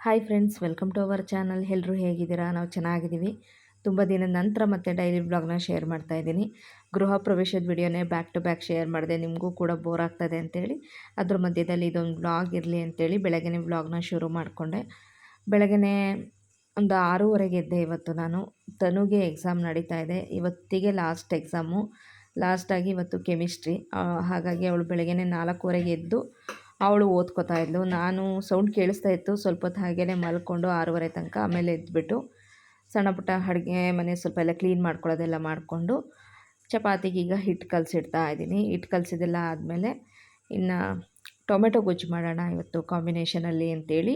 Hi friends welcome to our channel ಎಲ್ಲರೂ ಹೇಗಿದ್ದೀರಾ? ನಾವು ಚೆನ್ನಾಗಿದ್ದೀವಿ. ತುಂಬ ದಿನದ ನಂತರ ಮತ್ತೆ ಡೈಲಿ ಬ್ಲಾಗ್ನ ಶೇರ್ ಮಾಡ್ತಾ ಇದ್ದೀನಿ. ಗೃಹ ಪ್ರವೇಶದ ವಿಡಿಯೋನೇ ಬ್ಯಾಕ್ ಟು ಬ್ಯಾಕ್ ಶೇರ್ ಮಾಡಿದೆ. ನಿಮಗೂ ಕೂಡ ಬೋರ್ ಆಗ್ತದೆ ಅಂತೇಳಿ. ಅದ್ರ ಮಧ್ಯದಲ್ಲಿ ಇದೊಂದು ಬ್ಲಾಗ್ ಇರಲಿ ಅಂತೇಳಿ ಬೆಳಗ್ಗೆ ಬ್ಲಾಗ್ನ ಶುರು ಮಾಡಿಕೊಂಡೆ. ಬೆಳಗ್ಗೆ ಒಂದು ಆರೂವರೆಗೆ ಎದ್ದೆ ಇವತ್ತು ನಾನು. ತನುಗೆ ಎಕ್ಸಾಮ್ ನಡೀತಾ ಇದೆ. ಇವತ್ತಿಗೆ ಲಾಸ್ಟ್ ಎಕ್ಸಾಮು ಲಾಸ್ಟಾಗಿ ಇವತ್ತು ಕೆಮಿಸ್ಟ್ರಿ ಹಾಗಾಗಿ ಅವಳು ಬೆಳಗ್ಗೆ ನಾಲ್ಕೂವರೆಗೆ ಎದ್ದು ಅವಳು ಓದ್ಕೋತಾ ಇದ್ಲು. ನಾನು ಸೌಂಡ್ ಕೇಳಿಸ್ತಾ ಇತ್ತು. ಸ್ವಲ್ಪ ಹೊತ್ತು ಹಾಗೇ ಮಲ್ಕೊಂಡು ಆರೂವರೆ ತನಕ ಆಮೇಲೆ ಎದ್ದುಬಿಟ್ಟು ಸಣ್ಣ ಪುಟ್ಟ ಅಡುಗೆ ಮನೆ ಸ್ವಲ್ಪ ಎಲ್ಲ ಕ್ಲೀನ್ ಮಾಡ್ಕೊಳ್ಳೋದೆಲ್ಲ ಮಾಡಿಕೊಂಡು ಚಪಾತಿಗೆ ಈಗ ಹಿಟ್ಟು ಕಲಸಿಡ್ತಾ ಇದ್ದೀನಿ. ಹಿಟ್ಟು ಕಲಸಿದೆಲ್ಲ ಆದಮೇಲೆ ಇನ್ನು ಟೊಮೆಟೊ ಗೊಜ್ಜು ಮಾಡೋಣ ಇವತ್ತು ಕಾಂಬಿನೇಷನಲ್ಲಿ ಅಂತೇಳಿ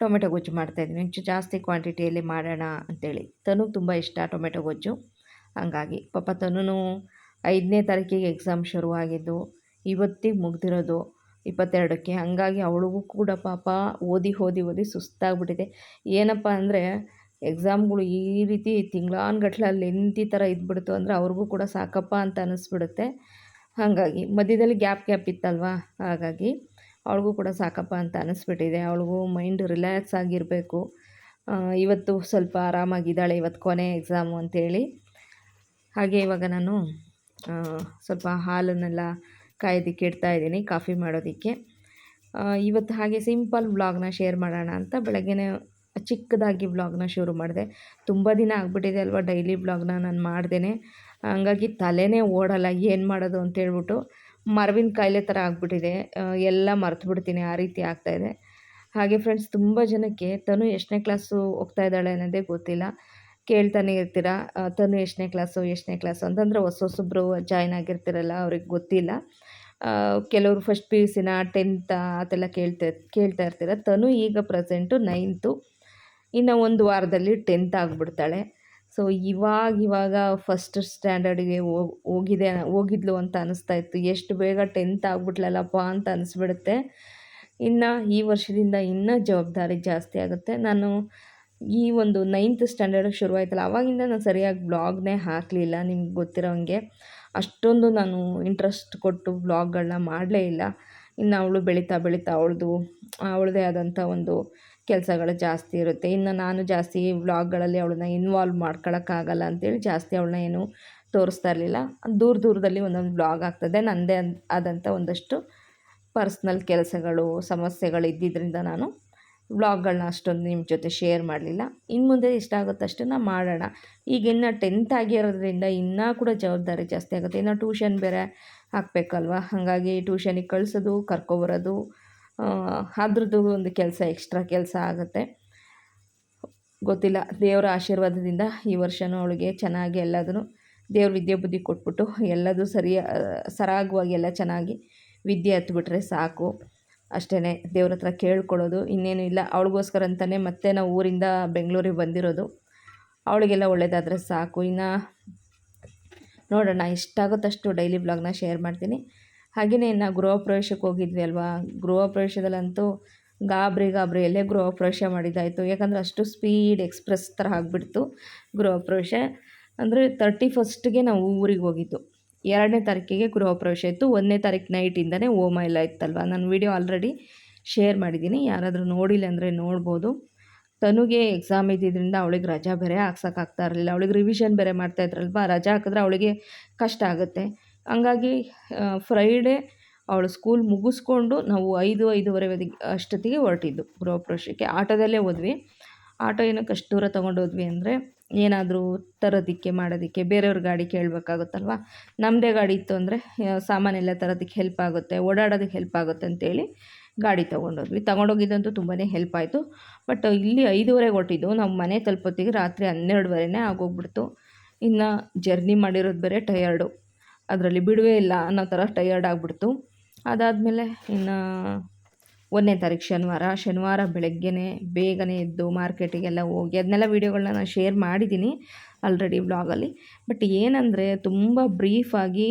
ಟೊಮೆಟೊ ಗೊಜ್ಜು ಮಾಡ್ತಾಯಿದ್ದೀನಿ ಹೆಚ್ಚು ಜಾಸ್ತಿ ಕ್ವಾಂಟಿಟಿಯಲ್ಲಿ ಮಾಡೋಣ ಅಂತೇಳಿ. ತನು ತುಂಬ ಇಷ್ಟ ಟೊಮೆಟೊ ಗೊಜ್ಜು. ಹಂಗಾಗಿ ಪಾಪ ತನು ಐದನೇ ತಾರೀಕಿಗೆ ಎಕ್ಸಾಮ್ ಶುರುವಾಗಿದ್ದು, ಇವತ್ತಿಗೆ ಮುಗ್ದಿರೋದು. ಇಪ್ಪತ್ತೆರಡಕ್ಕೆ. ಹಾಗಾಗಿ ಅವಳಿಗೂ ಕೂಡ ಪಾಪ ಓದಿ ಓದಿ ಓದಿ ಸುಸ್ತಾಗ್ಬಿಟ್ಟಿದೆ. ಏನಪ್ಪ ಅಂದರೆ ಎಕ್ಸಾಮ್ಗಳು ಈ ರೀತಿ ತಿಂಗ್ಳಾನುಗಟ್ಲೆ ಅಲ್ಲಿ ಎಂತಿ ಥರ ಇದ್ಬಿಡ್ತು ಅಂದರೆ ಅವ್ರಿಗೂ ಕೂಡ ಸಾಕಪ್ಪ ಅಂತ ಅನ್ನಿಸ್ಬಿಡುತ್ತೆ ಹಾಗಾಗಿ ಮಧ್ಯದಲ್ಲಿ ಗ್ಯಾಪ್ ಗ್ಯಾಪ್ ಇತ್ತಲ್ವಾ? ಹಾಗಾಗಿ ಅವಳಿಗೂ ಕೂಡ ಸಾಕಪ್ಪ ಅಂತ ಅನ್ನಿಸ್ಬಿಟ್ಟಿದೆ ಅವಳಿಗೂ ಮೈಂಡ್ ರಿಲ್ಯಾಕ್ಸ್ ಆಗಿರಬೇಕು. ಇವತ್ತು ಸ್ವಲ್ಪ ಆರಾಮಾಗಿದ್ದಾಳೆ ಇವತ್ತು ಕೊನೆ ಎಕ್ಸಾಮು ಅಂತೇಳಿ. ಹಾಗೆ ಇವಾಗ ನಾನು ಸ್ವಲ್ಪ ಹಾಲನ್ನೆಲ್ಲ ಕಾಯೋದಕ್ಕೆ ಇಡ್ತಾ ಇದ್ದೀನಿ, ಕಾಫಿ ಮಾಡೋದಕ್ಕೆ. ಇವತ್ತು ಹಾಗೆ ಸಿಂಪಲ್ ವ್ಲಾಗ್ನ ಶೇರ್ ಮಾಡೋಣ ಅಂತ ಬೆಳಗ್ಗೆ ಚಿಕ್ಕದಾಗಿ ವ್ಲಾಗ್ನ ಶುರು ಮಾಡಿದೆ. ತುಂಬ ದಿನ ಆಗಿಬಿಟ್ಟಿದೆ ಅಲ್ವಾ ಡೈಲಿ ವ್ಲಾಗ್ನ ನಾನು ಮಾಡ್ದೇನೆ. ಹಂಗಾಗಿ ತಲೆನೇ ಓಡಲ್ಲ, ಏನು ಮಾಡೋದು ಅಂತೇಳ್ಬಿಟ್ಟು ಮರವಿನ ಕಾಯಿಲೆ ಥರ ಆಗಿಬಿಟ್ಟಿದೆ. ಎಲ್ಲ ಮರೆತು ಬಿಡ್ತೀನಿ, ಆ ರೀತಿ ಆಗ್ತಾಯಿದೆ ಹಾಗೆ ಫ್ರೆಂಡ್ಸ್ ತುಂಬ ಜನಕ್ಕೆ ತನು ಎಷ್ಟನೇ ಕ್ಲಾಸು ಹೋಗ್ತಾ ಇದ್ದಾಳೆ ಅನ್ನೋದೇ ಗೊತ್ತಿಲ್ಲ. ಕೇಳ್ತಾನೆ ಇರ್ತೀರ? ತನು ಎಷ್ಟನೇ ಕ್ಲಾಸು ಎಷ್ಟನೇ ಕ್ಲಾಸು ಅಂತಂದರೆ ಹೊಸ ಹೊಸಬ್ರು ಜಾಯ್ನ್ ಆಗಿರ್ತಿರಲ್ಲ, ಅವ್ರಿಗೆ ಗೊತ್ತಿಲ್ಲ. ಕೆಲವರು ಫಸ್ಟ್ ಪಿ ಯು ಸಿನ ಟೆಂತ ಅದೆಲ್ಲ ಕೇಳ್ತಾ ಕೇಳ್ತಾ ಇರ್ತೀರ? ತನು ಈಗ ಪ್ರೆಸೆಂಟು ನೈನ್ತು ಇನ್ನು ಒಂದು ವಾರದಲ್ಲಿ ಟೆಂತ್ ಆಗಿಬಿಡ್ತಾಳೆ. ಸೊ ಇವಾಗ ಇವಾಗ ಫಸ್ಟ್ ಸ್ಟ್ಯಾಂಡರ್ಡಿಗೆ ಹೋಗಿ ಹೋಗಿದೆ, ಹೋಗಿದ್ಲು ಅಂತ ಅನಿಸ್ತಾ ಇತ್ತು. ಎಷ್ಟು ಬೇಗ ಟೆಂತ್ ಆಗಿಬಿಟ್ಲಲ್ಲಪ್ಪ ಅಂತ ಅನಿಸ್ಬಿಡುತ್ತೆ. ಇನ್ನು ಈ ವರ್ಷದಿಂದ ಇನ್ನೂ ಜವಾಬ್ದಾರಿ ಜಾಸ್ತಿ ಆಗುತ್ತೆ. ನಾನು ಈ ಒಂದು ನೈನ್ತ್ ಸ್ಟ್ಯಾಂಡರ್ಡ್ ಶುರುವಾಯ್ತಲ್ಲ ಆವಾಗಿಂದ ನಾನು ಸರಿಯಾಗಿ ಬ್ಲಾಗ್ನೇ ಹಾಕಲಿಲ್ಲ ನಿಮ್ಗೆ ಗೊತ್ತಿರೋಂಗೆ. ಅಷ್ಟೊಂದು ನಾನು ಇಂಟ್ರೆಸ್ಟ್ ಕೊಟ್ಟು ಬ್ಲಾಗ್ಗಳನ್ನ ಮಾಡಲೇ ಇಲ್ಲ. ಇನ್ನು ಅವಳು ಬೆಳೀತಾ ಬೆಳೀತಾ ಅವಳದು, ಅವಳದೇ ಆದಂಥ ಒಂದು ಕೆಲಸಗಳು ಜಾಸ್ತಿ ಇರುತ್ತೆ. ಇನ್ನು ನಾನು ಜಾಸ್ತಿ ವ್ಲಾಗ್ಗಳಲ್ಲಿ ಅವಳನ್ನ ಇನ್ವಾಲ್ವ್ ಮಾಡ್ಕೊಳಕ್ಕಾಗಲ್ಲ ಅಂತೇಳಿ ಜಾಸ್ತಿ ಅವಳನ್ನ ಏನು ತೋರಿಸ್ತಾ ಇರಲಿಲ್ಲ. ದೂರ ದೂರದಲ್ಲಿ ಒಂದೊಂದು ಬ್ಲಾಗ್ ಆಗ್ತದೆ. ನನ್ನದೇ ಆದಂಥ ಒಂದಷ್ಟು ಪರ್ಸ್ನಲ್ ಕೆಲಸಗಳು, ಸಮಸ್ಯೆಗಳು ಇದ್ದಿದ್ದರಿಂದ ನಾನು ವ್ಲಾಗ್ಗಳನ್ನ ಅಷ್ಟೊಂದು ನಿಮ್ಮ ಜೊತೆ ಶೇರ್ ಮಾಡಲಿಲ್ಲ. ಇನ್ನು ಮುಂದೆ ಇಷ್ಟ ಆಗುತ್ತಷ್ಟನ್ನು ಮಾಡೋಣ. ಈಗ ಇನ್ನು ಟೆಂತ್ ಆಗಿರೋದ್ರಿಂದ ಇನ್ನೂ ಕೂಡ ಜವಾಬ್ದಾರಿ ಜಾಸ್ತಿ ಆಗುತ್ತೆ. ಇನ್ನೂ ಟ್ಯೂಷನ್ ಬೇರೆ ಹಾಕಬೇಕಲ್ವ? ಹಾಗಾಗಿ ಟ್ಯೂಷನಿಗೆ ಕಳಿಸೋದು, ಕರ್ಕೊಬರೋದು ಅದ್ರದ್ದು ಒಂದು ಕೆಲಸ ಎಕ್ಸ್ಟ್ರಾ ಕೆಲಸ ಆಗುತ್ತೆ. ಗೊತ್ತಿಲ್ಲ. ದೇವರ ಆಶೀರ್ವಾದದಿಂದ ಈ ವರ್ಷವೂ ಅವಳಿಗೆ ಚೆನ್ನಾಗಿ ಎಲ್ಲದೂ ದೇವ್ರ ವಿದ್ಯೆ ಬುದ್ಧಿ ಕೊಟ್ಬಿಟ್ಟು ಎಲ್ಲದೂ ಸರಿಯ ಸರಾಗವಾಗಿ ಎಲ್ಲ ಚೆನ್ನಾಗಿ ವಿದ್ಯೆ ಹತ್ಬಿಟ್ರೆ ಸಾಕು. ಅಷ್ಟೇ ದೇವ್ರ ಹತ್ರ ಕೇಳ್ಕೊಳ್ಳೋದು, ಇನ್ನೇನು ಇಲ್ಲ. ಅವಳಿಗೋಸ್ಕರ ಅಂತಲೇ ಮತ್ತೆ ನಾವು ಊರಿಂದ ಬೆಂಗಳೂರಿಗೆ ಬಂದಿರೋದು. ಅವಳಿಗೆಲ್ಲ ಒಳ್ಳೆಯದಾದರೆ ಸಾಕು. ಇನ್ನು ನೋಡೋಣ, ಇಷ್ಟಾಗುತ್ತಷ್ಟು ಡೈಲಿ ಬ್ಲಾಗ್ನ ಶೇರ್ ಮಾಡ್ತೀನಿ. ಹಾಗೆಯೇ ಇನ್ನು ಗೃಹ ಪ್ರವೇಶಕ್ಕೆ ಹೋಗಿದ್ವಿ ಅಲ್ವಾ? ಗೃಹ ಪ್ರವೇಶದಲ್ಲಂತೂ ಗಾಬರಿ ಗಾಬರಿ ಎಲ್ಲೇ ಗೃಹ ಪ್ರವೇಶ ಮಾಡಿದ್ದಾಯಿತು. ಯಾಕಂದರೆ ಅಷ್ಟು ಸ್ಪೀಡ್ ಎಕ್ಸ್ಪ್ರೆಸ್ ಥರ ಆಗಿಬಿಡ್ತು ಗೃಹ ಪ್ರವೇಶ ಅಂದರೆ ತರ್ಟಿ ಫಸ್ಟ್ಗೆ ನಾವು ಊರಿಗೆ ಹೋಗಿದ್ದು. ಎರಡನೇ ತಾರೀಕಿಗೆ ಗೃಹ ಪ್ರವೇಶ ಇತ್ತು. ಒಂದನೇ ತಾರೀಕು ನೈಟಿಂದನೇ ಹೋಮ ಎಲ್ಲ ಇತ್ತಲ್ವ? ನಾನು ವಿಡಿಯೋ ಆಲ್ರೆಡಿ ಶೇರ್ ಮಾಡಿದ್ದೀನಿ. ಯಾರಾದರೂ ನೋಡಿಲ್ಲ ಅಂದರೆ ನೋಡ್ಬೋದು. ತನುಗೆ ಎಕ್ಸಾಮ್ ಇದ್ದಿದ್ದರಿಂದ ಅವಳಿಗೆ ರಜಾ ಬೇರೆ ಹಾಕ್ಸೋಕ್ಕಾಗ್ತಾ ಇರಲಿಲ್ಲ. ಅವಳಿಗೆ ರಿವಿಷನ್ ಬೇರೆ ಮಾಡ್ತಾ ಇದ್ರಲ್ವ? ರಜಾ ಹಾಕಿದ್ರೆ ಅವಳಿಗೆ ಕಷ್ಟ ಆಗುತ್ತೆ. ಹಂಗಾಗಿ ಫ್ರೈಡೇ ಅವಳು ಸ್ಕೂಲ್ ಮುಗಿಸ್ಕೊಂಡು ನಾವು ಐದು, ಐದೂವರೆ ಅಷ್ಟೊತ್ತಿಗೆ ಹೊರಟಿದ್ದು ಗೃಹ ಪ್ರವೇಶಕ್ಕೆ. ಆಟೋದಲ್ಲೇ ಹೋದ್ವಿ. ಆಟೋ ಏನಕ್ಕೆ ಅಷ್ಟು ದೂರ ತೊಗೊಂಡೋದ್ವಿ ಅಂದರೆ ಏನಾದರೂ ತರೋದಕ್ಕೆ, ಮಾಡೋದಕ್ಕೆ ಬೇರೆಯವ್ರ ಗಾಡಿ ಕೇಳಬೇಕಾಗುತ್ತಲ್ವ? ನಮ್ಮದೇ ಗಾಡಿ ಇತ್ತು ಅಂದರೆ ಸಾಮಾನೆಲ್ಲ ತರೋದಕ್ಕೆ ಹೆಲ್ಪ್ ಆಗುತ್ತೆ, ಓಡಾಡೋದಕ್ಕೆ ಹೆಲ್ಪ್ ಆಗುತ್ತೆ ಅಂತೇಳಿ ಗಾಡಿ ತೊಗೊಂಡೋದ್ವಿ. ತೊಗೊಂಡೋಗಿದ್ದಂತೂ ತುಂಬಾ ಹೆಲ್ಪ್ ಆಯಿತು. ಬಟ್ ಇಲ್ಲಿ ಐದೂವರೆಗೆ ಹೊಟ್ಟಿದ್ದು ನಾವು ಮನೆ ತಲುಪೋತ್ತಿಗೆ ರಾತ್ರಿ ಹನ್ನೆರಡುವರೆನೇ ಆಗೋಗ್ಬಿಡ್ತು. ಇನ್ನು ಜರ್ನಿ ಮಾಡಿರೋದು ಬೇರೆ ಟಯರ್ಡು ಅದರಲ್ಲಿ ಬಿಡುವೇ ಇಲ್ಲ ಅನ್ನೋ ಥರ ಟಯರ್ಡ್ ಆಗಿಬಿಡ್ತು. ಅದಾದಮೇಲೆ ಇನ್ನು ಒಂದನೇ ತಾರೀಕು ಶನಿವಾರ ಶನಿವಾರ ಬೆಳಗ್ಗೆನೇ ಬೇಗನೆ ಎದ್ದು ಮಾರ್ಕೆಟಿಗೆಲ್ಲ ಹೋಗಿ ಅದನ್ನೆಲ್ಲ ವೀಡಿಯೋಗಳನ್ನ ನಾನು ಶೇರ್ ಮಾಡಿದ್ದೀನಿ ಆಲ್ರೆಡಿ ಬ್ಲಾಗಲ್ಲಿ ಬಟ್ ಏನಂದರೆ ತುಂಬ ಬ್ರೀಫಾಗಿ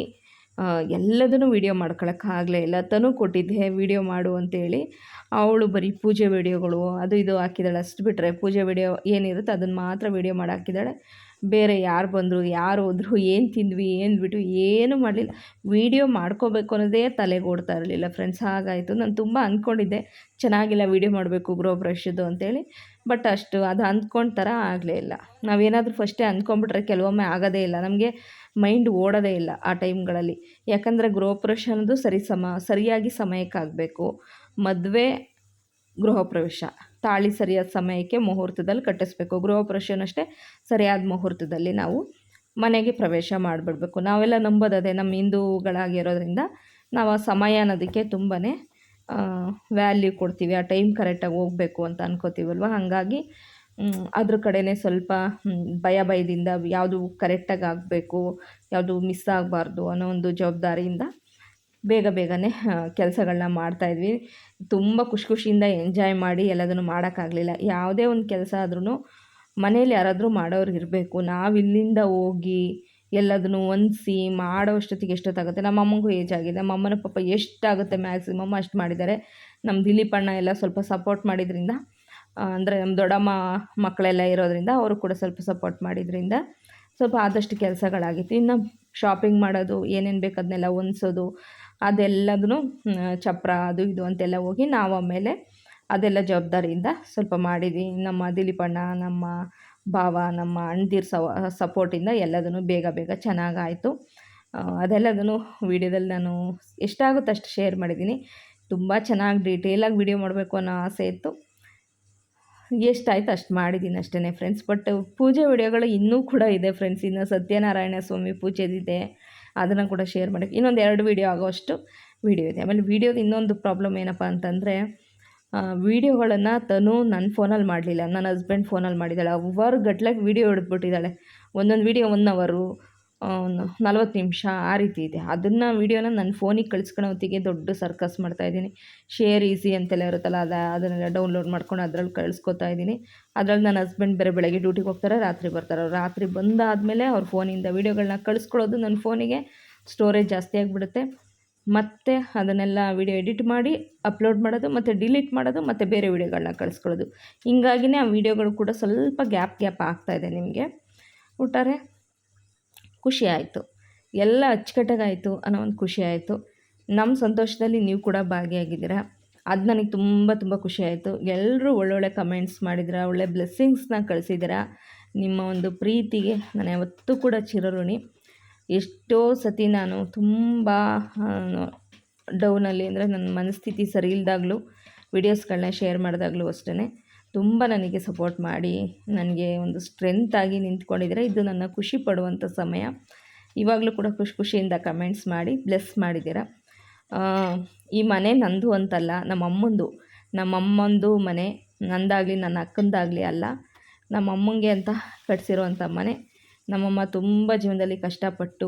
ಎಲ್ಲದನ್ನು ವೀಡಿಯೋ ಮಾಡ್ಕೊಳಕ್ಕಾಗಲೇ ಇಲ್ಲ. ತನು ಕೊಟ್ಟಿದ್ದೆ ವೀಡಿಯೋ ಮಾಡು ಅಂತೇಳಿ ಅವಳು ಬರೀ ಪೂಜೆ ವೀಡಿಯೋಗಳು, ಅದು ಇದು ಹಾಕಿದ್ದಾಳೆ ಅಷ್ಟು ಬಿಟ್ಟರೆ ಪೂಜೆ ವೀಡಿಯೋ ಏನಿರುತ್ತೆ ಅದನ್ನು ಮಾತ್ರ ವೀಡಿಯೋ ಮಾಡಿ ಹಾಕಿದ್ದಾಳೆ. ಬೇರೆ ಯಾರು ಬಂದರು, ಯಾರು ಹೋದರು, ಏನು ತಿಂದ್ವಿ, ಏನು ಬಿಟ್ಟು ಏನೂ ಮಾಡಲಿಲ್ಲ. ವೀಡಿಯೋ ಮಾಡ್ಕೋಬೇಕು ಅನ್ನೋದೇ ತಲೆಗೆ ಓಡ್ತಾ ಇರಲಿಲ್ಲ ಫ್ರೆಂಡ್ಸ್ ಹಾಗಾಯಿತು. ನಾನು ತುಂಬ ಅಂದ್ಕೊಂಡಿದ್ದೆ, ಚೆನ್ನಾಗಿಲ್ಲ ವೀಡಿಯೋ ಮಾಡಬೇಕು ಗ್ರೋ ಬ್ರಷ್ದು ಅಂತೇಳಿ. ಬಟ್ ಅಷ್ಟು ಅದು ಅಂದ್ಕೊಂಡ ಥರ ಆಗಲೇ ಇಲ್ಲ. ನಾವೇನಾದರೂ ಫಸ್ಟೇ ಅಂದ್ಕೊಂಬಿಟ್ರೆ ಕೆಲವೊಮ್ಮೆ ಆಗೋದೇ ಇಲ್ಲ. ನಮಗೆ ಮೈಂಡ್ ಓಡೋದೇ ಇಲ್ಲ ಆ ಟೈಮ್ಗಳಲ್ಲಿ ಯಾಕಂದರೆ ಗೃಹಪ್ರವೇಶ ಅನ್ನೋದು ಸರಿ ಸಮ, ಸರಿಯಾಗಿ ಸಮಯಕ್ಕಾಗಬೇಕು ಮದುವೆ ಗೃಹ ಪ್ರವೇಶ. ತಾಳಿ ಸರಿಯಾದ ಸಮಯಕ್ಕೆ ಮುಹೂರ್ತದಲ್ಲಿ ಕಟ್ಟಿಸ್ಬೇಕು. ಗೃಹ ಪ್ರವೇಶನೂ ಅಷ್ಟೇ ಸರಿಯಾದ ಮುಹೂರ್ತದಲ್ಲಿ ನಾವು ಮನೆಗೆ ಪ್ರವೇಶ ಮಾಡಿಬಿಡ್ಬೇಕು. ನಾವೆಲ್ಲ ನಂಬೋದದೆ ನಮ್ಮ ಹಿಂದೂಗಳಾಗಿರೋದ್ರಿಂದ ನಾವು ಆ ಸಮಯ ಅನ್ನೋದಕ್ಕೆ ತುಂಬಾ ವ್ಯಾಲ್ಯೂ ಕೊಡ್ತೀವಿ. ಆ ಟೈಮ್ ಕರೆಕ್ಟಾಗಿ ಹೋಗಬೇಕು ಅಂತ ಅನ್ಕೋತೀವಲ್ವ? ಹಾಗಾಗಿ ಅದ್ರ ಕಡೆನೇ ಸ್ವಲ್ಪ ಭಯ ಭಯದಿಂದ ಯಾವುದು ಕರೆಕ್ಟಾಗಿ ಆಗಬೇಕು, ಯಾವುದು ಮಿಸ್ ಆಗಬಾರ್ದು ಅನ್ನೋ ಒಂದು ಜವಾಬ್ದಾರಿಯಿಂದ ಬೇಗ ಬೇಗನೆ ಕೆಲಸಗಳನ್ನ ಮಾಡ್ತಾಯಿದ್ವಿ ತುಂಬ ಖುಷಿ ಖುಷಿಯಿಂದ ಎಂಜಾಯ್ ಮಾಡಿ ಎಲ್ಲದನ್ನು ಮಾಡೋಕ್ಕಾಗಲಿಲ್ಲ. ಯಾವುದೇ ಒಂದು ಕೆಲಸ ಆದ್ರೂ ಮನೇಲಿ ಯಾರಾದರೂ ಮಾಡೋರು ಇರಬೇಕು. ನಾವು ಇಲ್ಲಿಂದ ಹೋಗಿ ಎಲ್ಲದನ್ನು ಹೊಂದಿಸಿ ಮಾಡೋ ಅಷ್ಟೊತ್ತಿಗೆ ಎಷ್ಟೊತ್ತಾಗುತ್ತೆ? ನಮ್ಮ ಅಮ್ಮಂಗೂ ಏಜ್ ಆಗಿದೆ. ನಮ್ಮ ಅಮ್ಮನ ಪಾಪ ಎಷ್ಟಾಗುತ್ತೆ ಮ್ಯಾಕ್ಸಿಮಮ್ ಅಷ್ಟು ಮಾಡಿದ್ದಾರೆ. ನಮ್ಮ ದಿಲೀಪ್ ಅಣ್ಣ ಎಲ್ಲ ಸ್ವಲ್ಪ ಸಪೋರ್ಟ್ ಮಾಡಿದ್ರಿಂದ ಅಂದರೆ ನಮ್ಮ ದೊಡ್ಡಮ್ಮ ಮಕ್ಕಳೆಲ್ಲ ಇರೋದರಿಂದ ಅವರು ಕೂಡ ಸ್ವಲ್ಪ ಸಪೋರ್ಟ್ ಮಾಡಿದ್ರಿಂದ ಸ್ವಲ್ಪ ಆದಷ್ಟು ಕೆಲಸಗಳಾಗಿತ್ತು. ಇನ್ನು ಶಾಪಿಂಗ್ ಮಾಡೋದು, ಏನೇನು ಬೇಕು ಅದನ್ನೆಲ್ಲ ಹೊಂದ್ಸೋದು ಅದೆಲ್ಲದನ್ನು ಚಪ್ರ ಅದು ಇದು ಅಂತೆಲ್ಲ ಹೋಗಿ ನಾವು ಆಮೇಲೆ ಅದೆಲ್ಲ ಜವಾಬ್ದಾರಿಯಿಂದ ಸ್ವಲ್ಪ ಮಾಡಿದ್ವಿ. ನಮ್ಮ ದಿಲೀಪಣ್ಣ ನಮ್ಮ ಭಾವ, ನಮ್ಮ ಅಣ್ಣದಿರ್ ಸವ, ಸಪೋರ್ಟಿಂದ ಎಲ್ಲದನ್ನು ಬೇಗ ಬೇಗ ಚೆನ್ನಾಗಾಯಿತು. ಅದೆಲ್ಲದನ್ನು ವೀಡಿಯೋದಲ್ಲಿ ನಾನು ಎಷ್ಟಾಗುತ್ತೆ ಅಷ್ಟು ಶೇರ್ ಮಾಡಿದ್ದೀನಿ. ತುಂಬ ಚೆನ್ನಾಗಿ ಡೀಟೇಲಾಗಿ ವೀಡಿಯೋ ಮಾಡಬೇಕು ಅನ್ನೋ ಆಸೆ ಇತ್ತು. ಎಷ್ಟಾಯ್ತು ಅಷ್ಟು ಮಾಡಿದ್ದೀನಿ ಅಷ್ಟೇ ಫ್ರೆಂಡ್ಸ್. ಬಟ್ ಪೂಜೆ ವಿಡಿಯೋಗಳು ಇನ್ನೂ ಕೂಡ ಇದೆ ಫ್ರೆಂಡ್ಸ್. ಇನ್ನು ಸತ್ಯನಾರಾಯಣ ಸ್ವಾಮಿ ಪೂಜೆದಿದೆ. ಅದನ್ನು ಕೂಡ ಶೇರ್ ಮಾಡಿ ಇನ್ನೊಂದು ಎರಡು ವೀಡಿಯೋ ಆಗೋಷ್ಟು ವೀಡಿಯೋ ಇದೆ. ಆಮೇಲೆ ವೀಡಿಯೋದು ಇನ್ನೊಂದು ಪ್ರಾಬ್ಲಮ್ ಏನಪ್ಪ ಅಂತಂದರೆ ವೀಡಿಯೋಗಳನ್ನು ತನು ನನ್ನ ಫೋನಲ್ಲಿ ಮಾಡಲಿಲ್ಲ. ನನ್ನ ಹಸ್ಬೆಂಡ್ ಫೋನಲ್ಲಿ ಮಾಡಿದ್ದಾಳೆ. ಅವರು ಗಟ್ಲೆ ವೀಡಿಯೋ ಹಿಡಿದ್ಬಿಟ್ಟಿದ್ದಾಳೆ. ಒಂದೊಂದು ವೀಡಿಯೋ ಒನ್ ಅವರು ನಲ್ವತ್ತು ನಿಮಿಷ ಆ ರೀತಿ ಇದೆ. ಅದನ್ನು ವೀಡಿಯೋನ ನನ್ನ ಫೋನಿಗೆ ಕಳಿಸ್ಕೊಳೋ ಹೊತ್ತಿಗೆ ದೊಡ್ಡ ಸರ್ಕಸ್ ಮಾಡ್ತಾ ಇದ್ದೀನಿ. ಶೇರ್ ಈಸಿ ಅಂತೆಲ್ಲ ಇರುತ್ತಲ್ಲ, ಅದು, ಅದನ್ನೆಲ್ಲ ಡೌನ್ಲೋಡ್ ಮಾಡ್ಕೊಂಡು ಅದ್ರಲ್ಲಿ ಕಳಿಸ್ಕೊತಾ ಇದ್ದೀನಿ. ಅದ್ರಲ್ಲಿ ನನ್ನ ಹಸ್ಬೆಂಡ್ ಬೇರೆ ಬೆಳಗ್ಗೆ ಡ್ಯೂಟಿಗೆ ಹೋಗ್ತಾರೆ, ರಾತ್ರಿ ಬರ್ತಾರೆ. ಅವ್ರು ರಾತ್ರಿ ಬಂದಾದಮೇಲೆ ಅವ್ರ ಫೋನಿಂದ ವೀಡಿಯೋಗಳನ್ನ ಕಳಿಸ್ಕೊಳ್ಳೋದು ನನ್ನ ಫೋನಿಗೆ ಸ್ಟೋರೇಜ್ ಜಾಸ್ತಿ ಆಗಿಬಿಡುತ್ತೆ. ಮತ್ತೆ ಅದನ್ನೆಲ್ಲ ವೀಡಿಯೋ ಎಡಿಟ್ ಮಾಡಿ, ಅಪ್ಲೋಡ್ ಮಾಡೋದು, ಮತ್ತು ಡಿಲೀಟ್ ಮಾಡೋದು, ಮತ್ತು ಬೇರೆ ವೀಡಿಯೋಗಳನ್ನ ಕಳಿಸ್ಕೊಳ್ಳೋದು ಹಿಂಗಾಗಿನೇ ಆ ವೀಡಿಯೋಗಳು ಕೂಡ ಸ್ವಲ್ಪ ಗ್ಯಾಪ್ ಗ್ಯಾಪ್ ಆಗ್ತಾಯಿದೆ ನಿಮಗೆ. ಒಟ್ಟಾರೆ ಖುಷಿ ಆಯಿತು. ಎಲ್ಲ ಅಚ್ಚುಕಟ್ಟಾಗಾಯಿತು ಅನ್ನೋ ಒಂದು ಖುಷಿ ಆಯಿತು. ನಮ್ಮ ಸಂತೋಷದಲ್ಲಿ ನೀವು ಕೂಡ ಭಾಗಿಯಾಗಿದ್ದೀರಾ? ಅದು ನನಗೆ ತುಂಬ ತುಂಬ ಖುಷಿ ಆಯಿತು. ಎಲ್ಲರೂ ಒಳ್ಳೊಳ್ಳೆ ಕಮೆಂಟ್ಸ್ ಮಾಡಿದ್ದೀರಾ? ಒಳ್ಳೆ ಬ್ಲೆಸ್ಸಿಂಗ್ಸ್ನ ಕಳಿಸಿದ್ದೀರಾ? ನಿಮ್ಮ ಒಂದು ಪ್ರೀತಿಗೆ ನಾನು ಯಾವತ್ತೂ ಕೂಡ ಚಿರಋಣಿ. ಎಷ್ಟೋ ಸತಿ ನಾನು ತುಂಬ ಡೌನಲ್ಲಿ ಅಂದರೆ ನನ್ನ ಮನಸ್ಥಿತಿ ಸರಿ ಇಲ್ದಾಗಲೂ ವೀಡಿಯೋಸ್ಗಳನ್ನ ಶೇರ್ ಮಾಡಿದಾಗಲೂ ಅಷ್ಟೇ ತುಂಬ ನನಗೆ ಸಪೋರ್ಟ್ ಮಾಡಿ, ನನಗೆ ಒಂದು ಸ್ಟ್ರೆಂತಾಗಿ ನಿಂತ್ಕೊಂಡಿದ್ದೀರ. ಇದು ನನ್ನ ಖುಷಿ ಪಡುವಂಥ ಸಮಯ. ಇವಾಗಲೂ ಕೂಡ ಖುಷಿ ಖುಷಿಯಿಂದ ಕಮೆಂಟ್ಸ್ ಮಾಡಿ ಬ್ಲೆಸ್ ಮಾಡಿದ್ದೀರ. ಈ ಮನೆ ನಂದು ಅಂತಲ್ಲ, ನಮ್ಮ ನಮ್ಮಮ್ಮಂದು ನಮ್ಮ ಅಮ್ಮಂದು ಮನೆ, ನಂದಾಗಲಿ, ನನ್ನ ಅಕ್ಕಂದಾಗಲಿ ಅಲ್ಲ, ನಮ್ಮ ಅಮ್ಮಂಗೆ ಅಂತ ಕಟ್ಸಿರೋವಂಥ ಮನೆ. ನಮ್ಮಮ್ಮ ತುಂಬ ಜೀವನದಲ್ಲಿ ಕಷ್ಟಪಟ್ಟು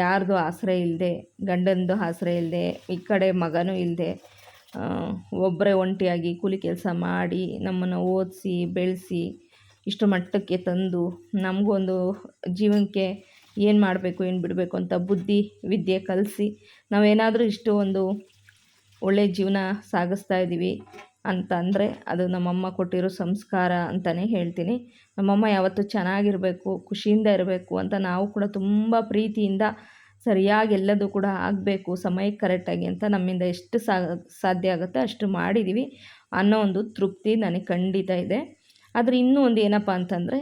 ಯಾರ್ದು ಆಸರೆ ಇಲ್ಲದೆ ಗಂಡನದು ಆಸರೆ ಇಲ್ಲದೆ ಈ ಕಡೆ ಮಗನೂ ಇಲ್ಲದೆ ಒಬ್ಬರೇ ಒಂಟಿಯಾಗಿ ಕೂಲಿ ಕೆಲಸ ಮಾಡಿ ನಮ್ಮನ್ನು ಓದಿಸಿ, ಬೆಳೆಸಿ ಇಷ್ಟು ಮಟ್ಟಕ್ಕೆ ತಂದು ನಮಗೊಂದು ಜೀವನಕ್ಕೆ ಏನು ಮಾಡಬೇಕು, ಏನು ಬಿಡಬೇಕು ಅಂತ ಬುದ್ಧಿ, ವಿದ್ಯೆ ಕಲಿಸಿ ನಾವೇನಾದರೂ ಇಷ್ಟು ಒಂದು ಒಳ್ಳೆಯ ಜೀವನ ಸಾಗಿಸ್ತಾ ಇದ್ದೀವಿ ಅಂತ ಅಂದರೆ ಅದು ನಮ್ಮಮ್ಮ ಕೊಟ್ಟಿರೋ ಸಂಸ್ಕಾರ ಅಂತಲೇ ಹೇಳ್ತೀನಿ. ನಮ್ಮಮ್ಮ ಯಾವತ್ತೂ ಚೆನ್ನಾಗಿರಬೇಕು, ಖುಷಿಯಿಂದ ಇರಬೇಕು ಅಂತ ನಾವು ಕೂಡ ತುಂಬ ಪ್ರೀತಿಯಿಂದ ಸರಿಯಾಗಿ ಎಲ್ಲದೂ ಕೂಡ ಆಗಬೇಕು ಸಮಯಕ್ಕೆ ಕರೆಕ್ಟಾಗಿ ಅಂತ ನಮ್ಮಿಂದ ಎಷ್ಟು ಸಾಧ್ಯ ಆಗುತ್ತೆ ಅಷ್ಟು ಮಾಡಿದ್ದೀವಿ ಅನ್ನೋ ಒಂದು ತೃಪ್ತಿ ನನಗೆ ಖಂಡಿತ ಇದೆ. ಆದರೆ ಇನ್ನೂ ಒಂದು ಏನಪ್ಪ ಅಂತಂದರೆ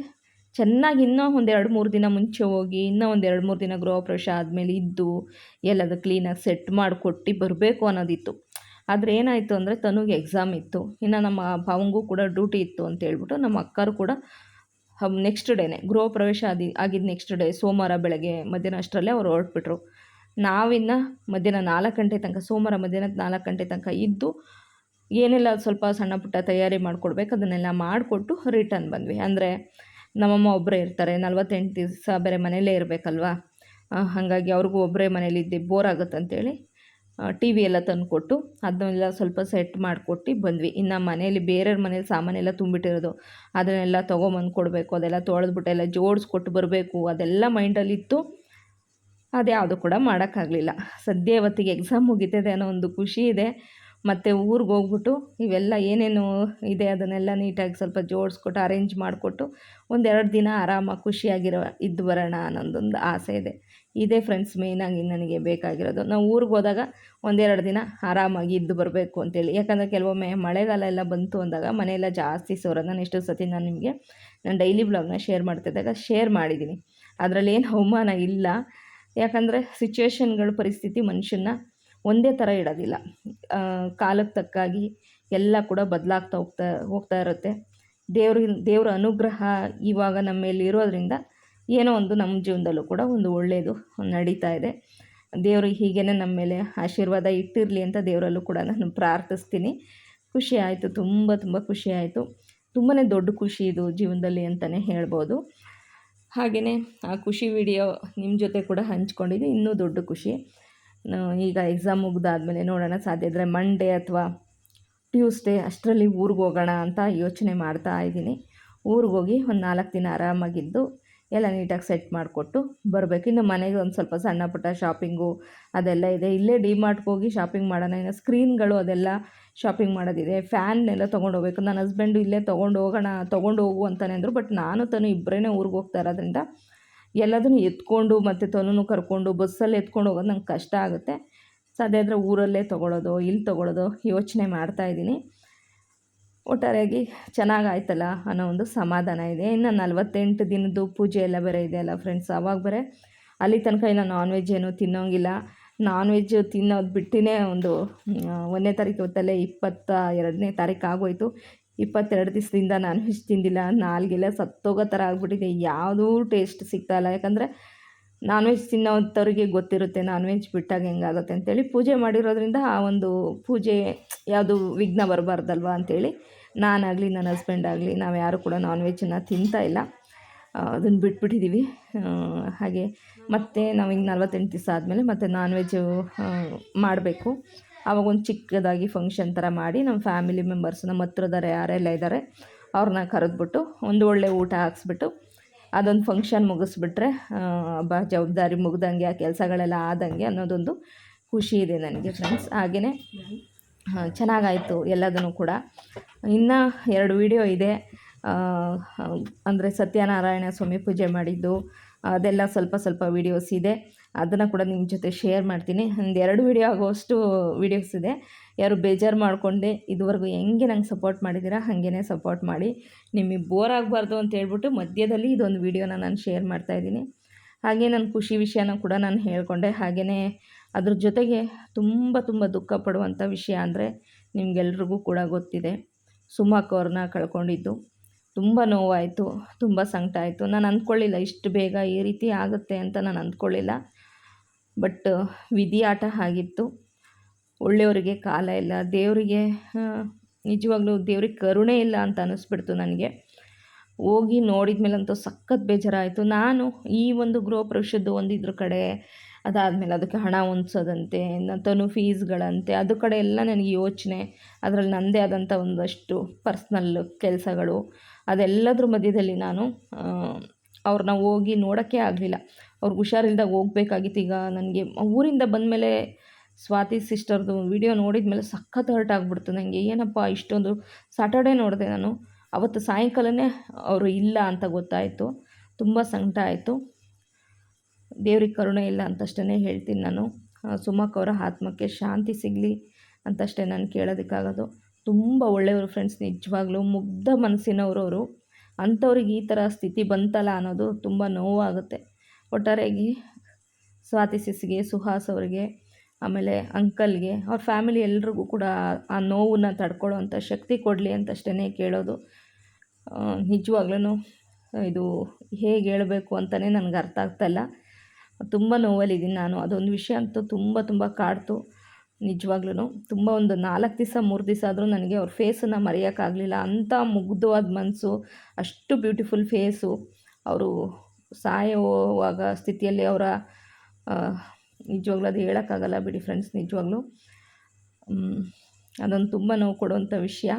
ಚೆನ್ನಾಗಿ ಇನ್ನೂ ಒಂದು ಎರಡು ಮೂರು ದಿನ ಮುಂಚೆ ಹೋಗಿ, ಇನ್ನೂ ಒಂದು ಎರಡು ಮೂರು ದಿನ ಗೃಹ ಪ್ರವೇಶ ಆದಮೇಲೆ ಇದ್ದು, ಎಲ್ಲದು ಕ್ಲೀನಾಗಿ ಸೆಟ್ ಮಾಡಿಕೊಟ್ಟು ಬರಬೇಕು ಅನ್ನೋದಿತ್ತು. ಆದರೆ ಏನಾಯಿತು ಅಂದರೆ ತನಗೆ ಎಕ್ಸಾಮ್ ಇತ್ತು. ಇನ್ನು ನಮ್ಮ ಭಾವಂಗೂ ಕೂಡ ಡ್ಯೂಟಿ ಇತ್ತು ಅಂತ ಹೇಳ್ಬಿಟ್ಟು ನಮ್ಮ ಅಕ್ಕರು ಕೂಡ ನೆಕ್ಸ್ಟ್ ಡೇನೆ ಗೃಹ ಪ್ರವೇಶ ಆದಿ ಆಗಿದ್ದು ನೆಕ್ಸ್ಟ್ ಡೇ ಸೋಮವಾರ ಬೆಳಗ್ಗೆ ಮಧ್ಯಾಹ್ನ ಅಷ್ಟರಲ್ಲೇ ಅವರು ಹೊರಟ್ಬಿಟ್ರು. ನಾವಿನ್ನು ಮಧ್ಯಾಹ್ನ ನಾಲ್ಕು ಗಂಟೆ ತನಕ, ಸೋಮವಾರ ಮಧ್ಯಾಹ್ನ ನಾಲ್ಕು ಗಂಟೆ ತನಕ ಇದ್ದು, ಏನೆಲ್ಲ ಸ್ವಲ್ಪ ಸಣ್ಣ ಪುಟ್ಟ ತಯಾರಿ ಮಾಡ್ಕೊಡ್ಬೇಕು, ಅದನ್ನೆಲ್ಲ ಮಾಡಿಕೊಟ್ಟು ರಿಟರ್ನ್ ಬಂದ್ವಿ. ಅಂದರೆ ನಮ್ಮಮ್ಮ ಒಬ್ಬರೇ ಇರ್ತಾರೆ, ನಲ್ವತ್ತೆಂಟು ದಿವಸ ಬೇರೆ ಮನೆಯಲ್ಲೇ ಇರಬೇಕಲ್ವಾ? ಹಾಗಾಗಿ ಅವ್ರಿಗೂ ಒಬ್ಬರೇ ಮನೇಲಿದ್ದು ಬೋರ್ ಆಗುತ್ತೆ ಅಂತೇಳಿ ಟಿ ವಿ ಎಲ್ಲ ತಂದುಕೊಟ್ಟು ಅದನ್ನೆಲ್ಲ ಸ್ವಲ್ಪ ಸೆಟ್ ಮಾಡಿಕೊಟ್ಟು ಬಂದ್ವಿ. ಇನ್ನು ಮನೇಲಿ ಬೇರೆಯವ್ರ ಮನೇಲಿ ಸಾಮಾನೆಲ್ಲ ತುಂಬಿಟ್ಟಿರೋದು, ಅದನ್ನೆಲ್ಲ ತೊಗೊಂಬಂದು ಕೊಡಬೇಕು, ಅದೆಲ್ಲ ತೊಳೆದ್ಬಿಟ್ಟು ಎಲ್ಲ ಜೋಡಿಸ್ಕೊಟ್ಟು ಬರಬೇಕು, ಅದೆಲ್ಲ ಮೈಂಡಲ್ಲಿತ್ತು ಅದ್ಯಾವುದು ಕೂಡ ಮಾಡೋಕ್ಕಾಗಲಿಲ್ಲ. ಸದ್ಯ ಇವತ್ತಿಗೆ ಎಕ್ಸಾಮ್ ಮುಗಿತದೆ ಅನ್ನೋ ಒಂದು ಖುಷಿ ಇದೆ. ಮತ್ತು ಊರಿಗೆ ಹೋಗ್ಬಿಟ್ಟು ಇವೆಲ್ಲ ಏನೇನು ಇದೆ ಅದನ್ನೆಲ್ಲ ನೀಟಾಗಿ ಸ್ವಲ್ಪ ಜೋಡಿಸ್ಕೊಟ್ಟು ಅರೇಂಜ್ ಮಾಡಿಕೊಟ್ಟು ಒಂದೆರಡು ದಿನ ಆರಾಮಾಗಿ ಖುಷಿಯಾಗಿರೋ ಇದ್ದು ಬರೋಣ ಅನ್ನೋದೊಂದು ಆಸೆ ಇದೆ. ಇದೇ ಫ್ರೆಂಡ್ಸ್ ಮೇಯ್ನಾಗಿ ನನಗೆ ಬೇಕಾಗಿರೋದು. ನಾವು ಊರಿಗೆ ಹೋದಾಗ ಒಂದೆರಡು ದಿನ ಆರಾಮಾಗಿ ಇದ್ದು ಬರಬೇಕು ಅಂತೇಳಿ. ಯಾಕಂದರೆ ಕೆಲವೊಮ್ಮೆ ಮಳೆಗಾಲ ಎಲ್ಲ ಬಂತು ಅಂದಾಗ ಮನೆಯೆಲ್ಲ ಜಾಸ್ತಿ ಸೋರೋದು ನಾನು ಎಷ್ಟೋ ಸತಿ ನಾನು ನಿಮಗೆ ನಾನು ಡೈಲಿ ಬ್ಲಾಗ್ನ ಶೇರ್ ಮಾಡ್ತಿದ್ದಾಗ ಶೇರ್ ಮಾಡಿದ್ದೀನಿ ಅದರಲ್ಲಿ ಏನು ಅವಮಾನ ಇಲ್ಲ. ಯಾಕಂದರೆ ಸಿಚುವೇಷನ್ಗಳು ಪರಿಸ್ಥಿತಿ ಮನುಷ್ಯನ ಒಂದೇ ಥರ ಇಡೋದಿಲ್ಲ. ಕಾಲಕ್ಕೆ ತಕ್ಕಾಗಿ ಎಲ್ಲ ಕೂಡ ಬದಲಾಗ್ತಾ ಹೋಗ್ತಾ ಹೋಗ್ತಾ ಇರುತ್ತೆ. ದೇವ್ರಿಗೆ ದೇವ್ರ ಅನುಗ್ರಹ ಇವಾಗ ನಮ್ಮ ಮೇಲೆ ಇರೋದ್ರಿಂದ ಏನೋ ಒಂದು ನಮ್ಮ ಜೀವನದಲ್ಲೂ ಕೂಡ ಒಂದು ಒಳ್ಳೆಯದು ನಡೀತಾ ಇದೆ. ದೇವರು ಹೀಗೇ ನಮ್ಮ ಮೇಲೆ ಆಶೀರ್ವಾದ ಇಟ್ಟಿರಲಿ ಅಂತ ದೇವರಲ್ಲೂ ಕೂಡ ನಾನು ಪ್ರಾರ್ಥಿಸ್ತೀನಿ. ಖುಷಿ ಆಯಿತು, ತುಂಬ ತುಂಬ ಖುಷಿ ಆಯಿತು. ತುಂಬಾ ದೊಡ್ಡ ಖುಷಿ ಇದು ಜೀವನದಲ್ಲಿ ಅಂತಲೇ ಹೇಳ್ಬೋದು. ಹಾಗೆಯೇ ಆ ಖುಷಿ ವಿಡಿಯೋ ನಿಮ್ಮ ಜೊತೆ ಕೂಡ ಹಂಚ್ಕೊಂಡಿದ್ದು ಇನ್ನೂ ದೊಡ್ಡ ಖುಷಿ. ಈಗ ಎಕ್ಸಾಮ್ ಮುಗ್ದಾದ್ಮೇಲೆ ನೋಡೋಣ, ಸಾಧ್ಯ ಇದ್ದರೆ ಮಂಡೇ ಅಥವಾ ಟ್ಯೂಸ್ಡೇ ಅಷ್ಟರಲ್ಲಿ ಊರಿಗೆ ಹೋಗೋಣ ಅಂತ ಯೋಚನೆ ಮಾಡ್ತಾ ಇದ್ದೀನಿ. ಊರಿಗೆ ಹೋಗಿ ಒಂದು ನಾಲ್ಕು ದಿನ ಆರಾಮಾಗಿದ್ದು ಎಲ್ಲ ನೀಟಾಗಿ ಸೆಟ್ ಮಾಡಿಕೊಟ್ಟು ಬರಬೇಕು. ಇನ್ನು ಮನೆಗೆ ಒಂದು ಸ್ವಲ್ಪ ಸಣ್ಣ ಪುಟ್ಟ ಶಾಪಿಂಗು ಅದೆಲ್ಲ ಇದೆ. ಇಲ್ಲೇ ಡಿ ಮಾರ್ಟ್ಗೆ ಹೋಗಿ ಶಾಪಿಂಗ್ ಮಾಡೋಣ. ಇನ್ನು ಸ್ಕ್ರೀನ್ಗಳು ಅದೆಲ್ಲ ಶಾಪಿಂಗ್ ಮಾಡೋದಿದೆ. ಫ್ಯಾನ್ನೆಲ್ಲ ತೊಗೊಂಡು ಹೋಗ್ಬೇಕು ನನ್ನ ಹಸ್ಬೆಂಡು ಇಲ್ಲೇ ತೊಗೊಂಡು ಹೋಗೋಣ, ತೊಗೊಂಡು ಹೋಗು ಅಂತಲೇ ಅಂದರು. ಬಟ್ ನಾನು ತಾನು ಇಬ್ಬರೇ ಊರಿಗೆ ಹೋಗ್ತಾ ಇರೋದ್ರಿಂದ ಎಲ್ಲದನ್ನು ಎತ್ಕೊಂಡು ಮತ್ತು ತನೂ ಕರ್ಕೊಂಡು ಬಸ್ಸಲ್ಲಿ ಎತ್ಕೊಂಡು ಹೋಗೋದು ನಂಗೆ ಕಷ್ಟ ಆಗುತ್ತೆ. ಸಾಧ್ಯ ಆದರೆ ಊರಲ್ಲೇ ತೊಗೊಳೋದು ಇಲ್ಲಿ ತೊಗೊಳೋದು ಯೋಚನೆ ಮಾಡ್ತಾಯಿದ್ದೀನಿ ಒಟ್ಟಾರೆಯಾಗಿ ಚೆನ್ನಾಗಾಯ್ತಲ್ಲ ಅನ್ನೋ ಒಂದು ಸಮಾಧಾನ ಇದೆ. ಇನ್ನು ನಲವತ್ತೆಂಟು ದಿನದ್ದು ಪೂಜೆ ಎಲ್ಲ ಬೇರೆ ಇದೆಯಲ್ಲ ಫ್ರೆಂಡ್ಸ್ ಅವಾಗ ಬೇರೆ ಅಲ್ಲಿ ತನಕ ಇನ್ನು ನಾನ್ ವೆಜ್ ಏನು ತಿನ್ನೋಂಗಿಲ್ಲ. ನಾನ್ ವೆಜ್ ತಿನ್ನೋದು ಬಿಟ್ಟಿನೇ ಒಂದು ಒಂದನೇ ತಾರೀಕು ಹೊತ್ತಲ್ಲೇ ಇಪ್ಪತ್ತ ಎರಡನೇ ತಾರೀಕು ಆಗೋಯ್ತು. ಇಪ್ಪತ್ತೆರಡು ದಿವಸದಿಂದ ನಾನ್ ವೆಜ್ ತಿಂದಿಲ್ಲ. ನಾಲ್ಗೆಲ್ಲ ಸತ್ತೋಗೋ ಥರ ಆಗಿಬಿಟ್ಟಿದೆ. ಯಾವುದೂ ಟೇಸ್ಟ್ ಸಿಗ್ತಾಯಿಲ್ಲ ಯಾಕಂದರೆ ನಾನ್ ವೆಜ್ ತಿನ್ನೋಂಥವ್ರಿಗೆ ಗೊತ್ತಿರುತ್ತೆ ನಾನ್ ವೆಜ್ ಬಿಟ್ಟಾಗ ಹೆಂಗಾಗುತ್ತೆ ಅಂತೇಳಿ. ಪೂಜೆ ಮಾಡಿರೋದ್ರಿಂದ ಆ ಒಂದು ಪೂಜೆ ಯಾವುದು ವಿಘ್ನ ಬರಬಾರ್ದಲ್ವ ಅಂಥೇಳಿ ನಾನಾಗಲಿ, ನನ್ನ ಹಸ್ಬೆಂಡ್ ಆಗಲಿ, ನಾವು ಯಾರು ಕೂಡ ನಾನ್ ವೆಜ್ಜನ್ನು ತಿಂತಾ ಇಲ್ಲ. ಅದನ್ನು ಬಿಟ್ಬಿಟ್ಟಿದ್ದೀವಿ ಹಾಗೆ ಮತ್ತೆ ನಾವು ಹಿಂಗೆ ನಲ್ವತ್ತೆಂಟು ದಿವಸ ಆದಮೇಲೆ ಮತ್ತೆ ನಾನ್ ವೆಜ್ಜು ಮಾಡಬೇಕು. ಆವಾಗ ಒಂದು ಚಿಕ್ಕದಾಗಿ ಫಂಕ್ಷನ್ ಥರ ಮಾಡಿ ನಮ್ಮ ಫ್ಯಾಮಿಲಿ ಮೆಂಬರ್ಸ್ ನಮ್ಮ ಹತ್ರದಾರೆ ಯಾರೆಲ್ಲ ಇದ್ದಾರೆ ಅವ್ರನ್ನ ಕರೆದ್ಬಿಟ್ಟು ಒಂದು ಒಳ್ಳೆ ಊಟ ಹಾಕ್ಸ್ಬಿಟ್ಟು ಅದೊಂದು ಫಂಕ್ಷನ್ ಮುಗಿಸ್ಬಿಟ್ರೆ ಬ ಜವಾಬ್ದಾರಿ ಮುಗ್ದಂಗೆ, ಆ ಕೆಲಸಗಳೆಲ್ಲ ಆದಂಗೆ ಅನ್ನೋದೊಂದು ಖುಷಿ ಇದೆ ನನಗೆ ಫ್ರೆಂಡ್ಸ್ ಹಾಗೆಯೇ ಚೆನ್ನಾಗಾಯಿತು ಎಲ್ಲದನ್ನು ಕೂಡ. ಇನ್ನು ಎರಡು ವಿಡಿಯೋ ಇದೆ. ಅಂದರೆ ಸತ್ಯನಾರಾಯಣ ಸ್ವಾಮಿ ಪೂಜೆ ಮಾಡಿದ್ದು, ಅದೆಲ್ಲ ಸ್ವಲ್ಪ ಸ್ವಲ್ಪ ವೀಡಿಯೋಸ್ ಇದೆ. ಅದನ್ನು ಕೂಡ ನಿಮ್ಮ ಜೊತೆ ಶೇರ್ ಮಾಡ್ತೀನಿ. ಒಂದು ಎರಡು ವೀಡಿಯೋ ಆಗುವಷ್ಟು ವೀಡಿಯೋಸ್ ಇದೆ. ಯಾರು ಬೇಜಾರು ಮಾಡಿಕೊಂಡೆ, ಇದುವರೆಗೂ ಹೆಂಗೆ ನಂಗೆ ಸಪೋರ್ಟ್ ಮಾಡಿದ್ದೀರಾ ಹಾಗೇ ಸಪೋರ್ಟ್ ಮಾಡಿ. ನಿಮಗೆ ಬೋರ್ ಆಗಬಾರ್ದು ಅಂತ ಹೇಳ್ಬಿಟ್ಟು ಮಧ್ಯದಲ್ಲಿ ಇದೊಂದು ವೀಡಿಯೋನ ನಾನು ಶೇರ್ ಮಾಡ್ತಾಯಿದ್ದೀನಿ ಹಾಗೆ ನನ್ನ ಖುಷಿ ವಿಷಯನ ಕೂಡ ನಾನು ಹೇಳಿಕೊಂಡೆ. ಹಾಗೆಯೇ ಅದ್ರ ಜೊತೆಗೆ ತುಂಬ ತುಂಬ ದುಃಖ ಪಡುವಂಥ ವಿಷಯ ಅಂದರೆ ನಿಮಗೆಲ್ರಿಗೂ ಕೂಡ ಗೊತ್ತಿದೆ. ಸುಮಕ್ ಕಳ್ಕೊಂಡಿದ್ದು. ತುಂಬ ನೋವಾಯಿತು, ತುಂಬ ಸಂಕಟ ಆಯಿತು. ನಾನು ಅಂದ್ಕೊಳ್ಳಿಲ್ಲ ಇಷ್ಟು ಬೇಗ ಈ ರೀತಿ ಆಗುತ್ತೆ ಅಂತ ನಾನು ಅಂದ್ಕೊಳ್ಳಿಲ್ಲ. ಬಟ್ ವಿಧಿ ಆಟ ಆಗಿತ್ತು. ಒಳ್ಳೆಯವರಿಗೆ ಕಾಲ ಇಲ್ಲ. ದೇವರಿಗೆ ನಿಜವಾಗ್ಲೂ ದೇವ್ರಿಗೆ ಕರುಣೆ ಇಲ್ಲ ಅಂತ ಅನ್ನಿಸ್ಬಿಡ್ತು ನನಗೆ. ಹೋಗಿ ನೋಡಿದ ಮೇಲಂತೂ ಸಖತ್ ಬೇಜಾರಾಯಿತು. ನಾನು ಈ ಒಂದು ಗೃಹ ಪ್ರವೇಶದ್ದು ಒಂದಿದ್ರ ಕಡೆ ಅದಾದಮೇಲೆ ಅದಕ್ಕೆ ಹಣ ಹೊಂದ್ಸೋದಂತೆ ತನು ಫೀಸ್ಗಳಂತೆ ಅದು ಕಡೆ ಎಲ್ಲ ನನಗೆ ಯೋಚನೆ. ಅದರಲ್ಲಿ ನನ್ನದೇ ಆದಂಥ ಒಂದಷ್ಟು ಪರ್ಸ್ನಲ್ ಕೆಲಸಗಳು. ಅದೆಲ್ಲದ್ರ ಮಧ್ಯದಲ್ಲಿ ನಾನು ಅವ್ರನ್ನ ಹೋಗಿ ನೋಡೋಕ್ಕೆ ಆಗಲಿಲ್ಲ. ಅವ್ರಿಗೆ ಹುಷಾರಿಲ್ದಾಗ ಹೋಗ್ಬೇಕಾಗಿತ್ತು. ಈಗ ನನಗೆ ಊರಿಂದ ಬಂದಮೇಲೆ ಸ್ವಾತಿ ಸಿಸ್ಟರ್ದು ವಿಡಿಯೋ ನೋಡಿದ ಮೇಲೆ ಸಖತ್ ಹರ್ಟ್ ಆಗಿಬಿಡ್ತು. ನನಗೆ ಏನಪ್ಪ ಇಷ್ಟೊಂದು ಸಾಟರ್ಡೇ ನೋಡಿದೆ ನಾನು. ಅವತ್ತು ಸಾಯಂಕಾಲನೇ ಅವರು ಇಲ್ಲ ಅಂತ ಗೊತ್ತಾಯಿತು. ತುಂಬ ಸಂಕಟ ಆಯಿತು. ದೇವ್ರಿಗೆ ಕರುಣೆ ಇಲ್ಲ ಅಂತಷ್ಟೇ ಹೇಳ್ತೀನಿ ನಾನು. ಸುಮಕ್ ಅವರ ಆತ್ಮಕ್ಕೆ ಶಾಂತಿ ಸಿಗಲಿ ಅಂತಷ್ಟೇ ನಾನು ಕೇಳೋದಕ್ಕಾಗೋದು. ತುಂಬ ಒಳ್ಳೆಯವರು ಫ್ರೆಂಡ್ಸ್ ನಿಜವಾಗ್ಲೂ ಮುಗ್ಧ ಮನಸ್ಸಿನವರು ಅವರು. ಅಂಥವ್ರಿಗೆ ಈ ಥರ ಸ್ಥಿತಿ ಬಂತಲ್ಲ ಅನ್ನೋದು ತುಂಬ ನೋವಾಗುತ್ತೆ. ಒಟ್ಟಾರೆಯಾಗಿ ಸ್ವಾತಿ ಸಿಸ್ಗೆ, ಸುಹಾಸ್ ಅವರಿಗೆ, ಆಮೇಲೆ ಅಂಕಲ್ಗೆ, ಅವ್ರ ಫ್ಯಾಮಿಲಿ ಎಲ್ರಿಗೂ ಕೂಡ ಆ ನೋವನ್ನ ತಡ್ಕೊಳ್ಳೋ ಅಂಥ ಶಕ್ತಿ ಕೊಡಲಿ ಅಂತಷ್ಟೇ ಕೇಳೋದು. ನಿಜವಾಗ್ಲೂ ಇದು ಹೇಗೆ ಹೇಳಬೇಕು ಅಂತಲೇ ನನಗೆ ಅರ್ಥ ಆಗ್ತಾಯಿಲ್ಲ ತುಂಬ ನೋವಲ್ಲಿದ್ದೀನಿ ನಾನು. ಅದೊಂದು ವಿಷಯ ಅಂತೂ ತುಂಬ ತುಂಬ ಕಾಡ್ತು ನಿಜವಾಗ್ಲೂ ತುಂಬ ಒಂದು ನಾಲ್ಕು ದಿವಸ, ಮೂರು ದಿವಸ ಆದರೂ ನನಗೆ ಅವ್ರ ಫೇಸನ್ನು ಮರೆಯೋಕ್ಕಾಗಲಿಲ್ಲ. ಅಂಥ ಮುಗ್ಧವಾದ ಮನಸ್ಸು, ಅಷ್ಟು ಬ್ಯೂಟಿಫುಲ್ ಫೇಸು. ಅವರು ಸಾಯುವಾಗ ಸ್ಥಿತಿಯಲ್ಲಿ ಅವರ ನಿಜವಾಗ್ಲೂ ಅದು ಹೇಳೋಕ್ಕಾಗಲ್ಲ ಬಿಡಿ ಫ್ರೆಂಡ್ಸ್, ನಿಜವಾಗ್ಲೂ. ಅದೊಂದು ತುಂಬ ನೋವು ಕೊಡುವಂಥ ವಿಷಯ.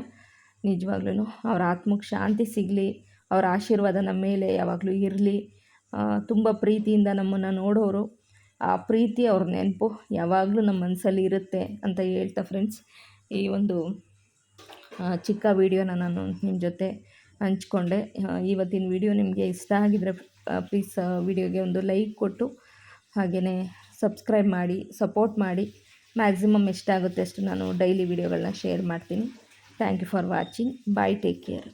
ನಿಜವಾಗ್ಲೂ ಅವ್ರ ಆತ್ಮಕ್ಕೆ ಶಾಂತಿ ಸಿಗಲಿ, ಅವರ ಆಶೀರ್ವಾದ ನಮ್ಮ ಮೇಲೆ ಯಾವಾಗಲೂ ಇರಲಿ. ತುಂಬ ಪ್ರೀತಿಯಿಂದ ನಮ್ಮನ್ನು ನೋಡೋರು. ಆ ಪ್ರೀತಿ ಅವ್ರ ನೆನಪು ಯಾವಾಗಲೂ ನಮ್ಮ ಮನಸ್ಸಲ್ಲಿ ಇರುತ್ತೆ ಅಂತ ಹೇಳ್ತಾ ಫ್ರೆಂಡ್ಸ್ ಈ ಒಂದು ಚಿಕ್ಕ ವಿಡಿಯೋನ ನಾನು ನಿಮ್ಮ ಜೊತೆ ಹಂಚ್ಕೊಂಡೆ. ಇವತ್ತಿನ ವಿಡಿಯೋ ನಿಮಗೆ ಇಷ್ಟ ಆಗಿದ್ರೆ ಪ್ಲೀಸ್ ವಿಡಿಯೋಗೆ ಒಂದು ಲೈಕ್ ಕೊಟ್ಟು ಹಾಗೆಯೇ ಸಬ್ಸ್ಕ್ರೈಬ್ ಮಾಡಿ ಸಪೋರ್ಟ್ ಮಾಡಿ. ಮ್ಯಾಕ್ಸಿಮಮ್ ಎಷ್ಟಾಗುತ್ತೆ ಅಷ್ಟು ನಾನು ಡೈಲಿ ವಿಡಿಯೋಗಳನ್ನ ಶೇರ್ ಮಾಡ್ತೀನಿ. Thank you for watching bye take care